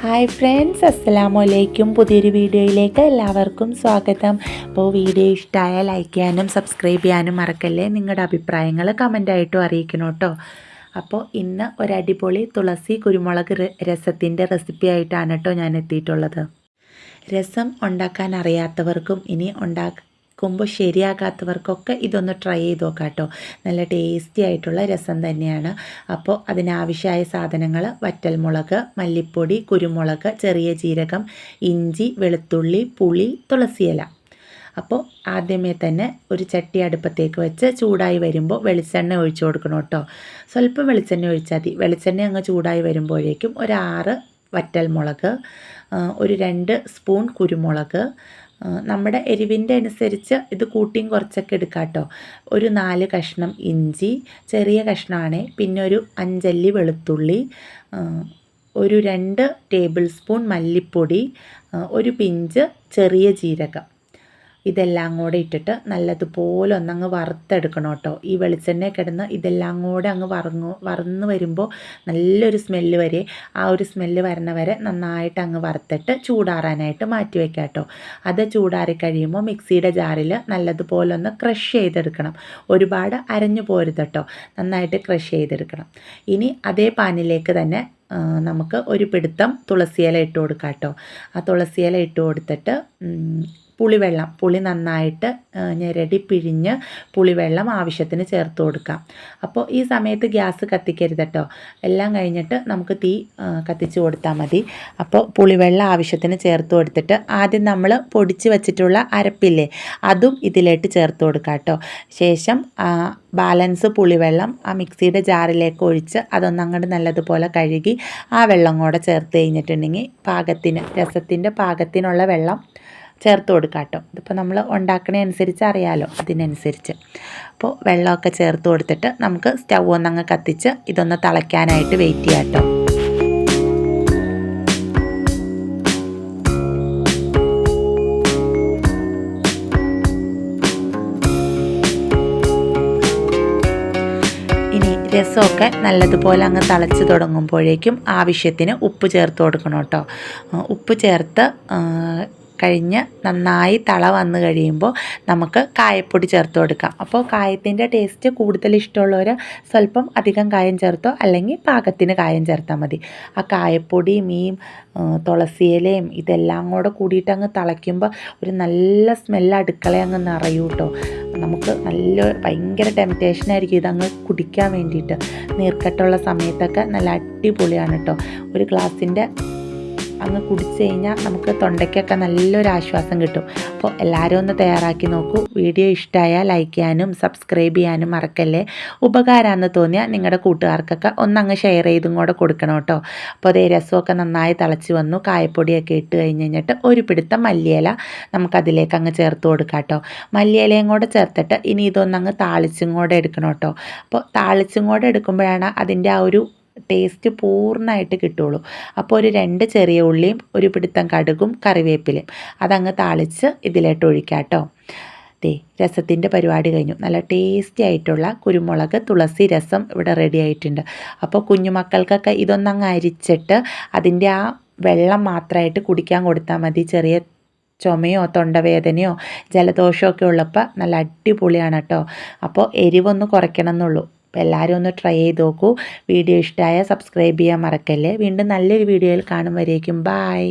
Hi friends അസ്സലാമു അലൈക്കും പുതിയൊരു വീഡിയോയിലേക്ക് എല്ലാവർക്കും സ്വാഗതം. അപ്പോൾ വീഡിയോ ഇഷ്ടമായ ലൈക്ക് ചെയ്യാനും സബ്സ്ക്രൈബ് ചെയ്യാനും മറക്കല്ലേ? നിങ്ങളുടെ അഭിപ്രായങ്ങൾ കമന്റായിട്ടും അറിയിക്കണം കേട്ടോ. അപ്പോൾ ഇന്ന് ഒരു അടിപൊളി തുളസി കുരുമുളക് രസത്തിന്റെ റെസിപ്പി ആയിട്ടാണ് കേട്ടോ ഞാൻ എത്തിയിട്ടുള്ളത്. രസം ഉണ്ടാക്കാൻ അറിയാത്തവർക്കും ഇനി ഉണ്ടാക്കുമ്പോൾ ശരിയാകാത്തവർക്കൊക്കെ ഇതൊന്ന് ട്രൈ ചെയ്ത് നോക്കാം കേട്ടോ നല്ല ടേസ്റ്റി ആയിട്ടുള്ള രസം തന്നെയാണ്. അപ്പോൾ അതിനാവശ്യമായ സാധനങ്ങൾ വറ്റൽമുളക് മല്ലിപ്പൊടി കുരുമുളക് ചെറിയ ജീരകം ഇഞ്ചി വെളുത്തുള്ളി പുളി തുളസിയില അപ്പോൾ ആദ്യമേ തന്നെ ഒരു ചട്ടി അടുപ്പത്തേക്ക് വെച്ച് ചൂടായി വരുമ്പോൾ വെളിച്ചെണ്ണ ഒഴിച്ചു കൊടുക്കണം കേട്ടോ. സ്വല്പം വെളിച്ചെണ്ണ ഒഴിച്ചാൽ മതി. വെളിച്ചെണ്ണ അങ്ങ് ചൂടായി വരുമ്പോഴേക്കും ഒരു ആറ് വറ്റൽമുളക് ഒരു രണ്ട് സ്പൂൺ കുരുമുളക് നമ്മുടെ എരിവിന്റെ അനുസരിച്ച് ഇത് കൂട്ടിയും കുറച്ചൊക്കെ എടുക്കാം കേട്ടോ. ഒരു നാല് കഷ്ണം ഇഞ്ചി ചെറിയ കഷ്ണമാണ് പിന്നെ ഒരു അഞ്ചല്ലി വെളുത്തുള്ളി ഒരു രണ്ട് ടേബിൾ സ്പൂൺ മല്ലിപ്പൊടി ഒരു പിഞ്ച് ചെറിയ ജീരകം. ഇതെല്ലാം കൂടെ ഇട്ടിട്ട് നല്ലതുപോലെ ഒന്നങ്ങ് വറുത്തെടുക്കണം കേട്ടോ. ഈ വെളിച്ചെണ്ണ കിടന്ന് ഇതെല്ലാം കൂടെ അങ്ങ് വറങ്ങു വറന്ന് വരുമ്പോൾ നല്ലൊരു സ്മെല്ല് വരെ ആ ഒരു സ്മെല്ല് വരണ വരെ നന്നായിട്ട് അങ്ങ് വറുത്തിട്ട് ചൂടാറാനായിട്ട് മാറ്റി വയ്ക്കാം കേട്ടോ. അത് ചൂടാറി കഴിയുമ്പോൾ മിക്സിയുടെ ജാറിൽ നല്ലതുപോലെ ഒന്ന് ക്രഷ് ചെയ്തെടുക്കണം. ഒരുപാട് അരഞ്ഞു പോരുത് കേട്ടോ. നന്നായിട്ട് ക്രഷ് ചെയ്തെടുക്കണം. ഇനി അതേ പാനിലേക്ക് തന്നെ നമുക്ക് ഒരു പിടുത്തം തുളസിയില ഇട്ട് കൊടുക്കാം കേട്ടോ. ആ തുളസിയില ഇട്ട് കൊടുത്തിട്ട് പുളിവെള്ളം പുളി നന്നായിട്ട് ഞെരടി പിഴിഞ്ഞ് പുളിവെള്ളം ആവശ്യത്തിന് ചേർത്ത് കൊടുക്കാം. അപ്പോൾ ഈ സമയത്ത് ഗ്യാസ് കത്തിക്കരുത് കേട്ടോ എല്ലാം കഴിഞ്ഞിട്ട് നമുക്ക് തീ കത്തിച്ചു കൊടുത്താൽ മതി. അപ്പോൾ പുളിവെള്ളം ആവശ്യത്തിന് ചേർത്ത് കൊടുത്തിട്ട് ആദ്യം നമ്മൾ പൊടിച്ച് വെച്ചിട്ടുള്ള അരപ്പില്ലേ അതും ഇതിലേക്ക് ചേർത്ത് കൊടുക്കാം കേട്ടോ ശേഷം ബാലൻസ് പുളിവെള്ളം ആ മിക്സിയുടെ ജാറിലേക്ക് ഒഴിച്ച് അതൊന്നങ്ങോട്ട് നല്ലതുപോലെ കഴുകി ആ വെള്ളം കൂടെ ചേർത്ത് കഴിഞ്ഞിട്ടുണ്ടെങ്കിൽ പാകത്തിന് രസത്തിന്റെ പാകത്തിനുള്ള വെള്ളം ചേർത്ത് കൊടുക്കാം കേട്ടോ. ഇതിപ്പോൾ നമ്മൾ ഉണ്ടാക്കണതനുസരിച്ച് അറിയാമല്ലോ അതിനനുസരിച്ച്. അപ്പോൾ വെള്ളമൊക്കെ ചേർത്ത് കൊടുത്തിട്ട് നമുക്ക് സ്റ്റൗ ഒന്നങ്ങ് കത്തിച്ച് ഇതൊന്ന് തിളയ്ക്കാനായിട്ട് വെയിറ്റ് ചെയ്യാം കേട്ടോ. രസമൊക്കെ നല്ലതുപോലെ അങ്ങ് തിളച്ച് തുടങ്ങുമ്പോഴേക്കും ആവശ്യത്തിന് ഉപ്പ് ചേർത്ത് കൊടുക്കണം കേട്ടോ. ഉപ്പ് ചേർത്ത് കഴിഞ്ഞ് നന്നായി തള വന്ന് കഴിയുമ്പോൾ നമുക്ക് കായപ്പൊടി ചേർത്ത് കൊടുക്കാം. അപ്പോൾ കായത്തിന്റെ ടേസ്റ്റ് കൂടുതൽ ഇഷ്ടമുള്ളവർ സ്വല്പം അധികം കായം ചേർത്തോ അല്ലെങ്കിൽ പാകത്തിന് കായം ചേർത്താൽ മതി. ആ കായപ്പൊടിയും ഈ തുളസിയിലയും ഇതെല്ലാം കൂടെ കൂടിയിട്ട് അങ്ങ് തിളയ്ക്കുമ്പോൾ ഒരു നല്ല സ്മെല്ല് അടുക്കള അങ്ങ് നിറയൂ കേട്ടോ. നമുക്ക് നല്ല ഭയങ്കര ടെംപ്റ്റേഷൻ ആയിരിക്കും ഇതങ്ങ് കുടിക്കാൻ വേണ്ടിയിട്ട്. നീർക്കെട്ടുള്ള സമയത്തൊക്കെ നല്ല അടിപൊളിയാണ് കേട്ടോ. ഒരു ഗ്ലാസിന്റെ അങ്ങ് കുടിച്ചു കഴിഞ്ഞാൽ നമുക്ക് തൊണ്ടയ്ക്കൊക്കെ നല്ലൊരു ആശ്വാസം കിട്ടും. അപ്പോൾ എല്ലാവരും ഒന്ന് തയ്യാറാക്കി നോക്കൂ. വീഡിയോ ഇഷ്ടമായാൽ ലൈക്ക് ചെയ്യാനും സബ്സ്ക്രൈബ് ചെയ്യാനും മറക്കല്ലേ? ഉപകാരമാണെന്ന് തോന്നിയാൽ നിങ്ങളുടെ കൂട്ടുകാർക്കൊക്കെ ഒന്നങ്ങ് ഷെയർ ചെയ്തും കൂടെ കൊടുക്കണം കേട്ടോ. അപ്പോൾ അതേ രസമൊക്കെ നന്നായി തിളച്ച് വന്നു. കായപ്പൊടിയൊക്കെ ഇട്ട് കഴിഞ്ഞ് കഴിഞ്ഞിട്ട് ഒരു പിടുത്തം മല്ലിയില നമുക്കതിലേക്ക് അങ്ങ് ചേർത്ത് കൊടുക്കാം കേട്ടോ. മല്ലിയിലയും കൂടെ ചേർത്തിട്ട് ഇനി ഇതൊന്നങ്ങ് താളിച്ചും കൂടെ എടുക്കണം കേട്ടോ. അപ്പോൾ താളിച്ചും കൂടെ എടുക്കുമ്പോഴാണ് അതിന്റെ ആ ഒരു ടേസ്റ്റ് പൂർണമായിട്ട് കിട്ടുള്ളൂ അപ്പോൾ ഒരു രണ്ട് ചെറിയ ഉള്ളിയും ഒരു പിടുത്തം കടുകും കറിവേപ്പിലയും. അതങ്ങ് താളിച്ച് ഇതിലോട്ട് ഒഴിക്കാം കേട്ടോ. ദേ രസത്തിന്റെ പരിപാടി കഴിഞ്ഞു. നല്ല ടേസ്റ്റി ആയിട്ടുള്ള കുരുമുളക് തുളസി രസം ഇവിടെ റെഡി ആയിട്ടുണ്ട്. അപ്പോൾ കുഞ്ഞുമക്കൾക്കൊക്കെ ഇതൊന്നങ്ങ് അരിച്ചിട്ട് അതിന്റെ ആ വെള്ളം മാത്രമായിട്ട് കുടിക്കാൻ കൊടുത്താൽ മതി. ചെറിയ ചുമയോ തൊണ്ടവേദനയോ ജലദോഷമോ ഒക്കെ ഉള്ളപ്പോൾ നല്ല അടിപൊളിയാണ് കേട്ടോ. അപ്പോൾ എരിവൊന്ന് കുറയ്ക്കണം എന്നുള്ളൂ. അപ്പോൾ എല്ലാവരും ഒന്ന് ട്രൈ ചെയ്ത് നോക്കൂ. വീഡിയോ ഇഷ്ടമായ സബ്സ്ക്രൈബ് ചെയ്യാൻ മറക്കല്ലേ. വീണ്ടും നല്ലൊരു വീഡിയോയിൽ കാണും വരേക്കും. ബായ്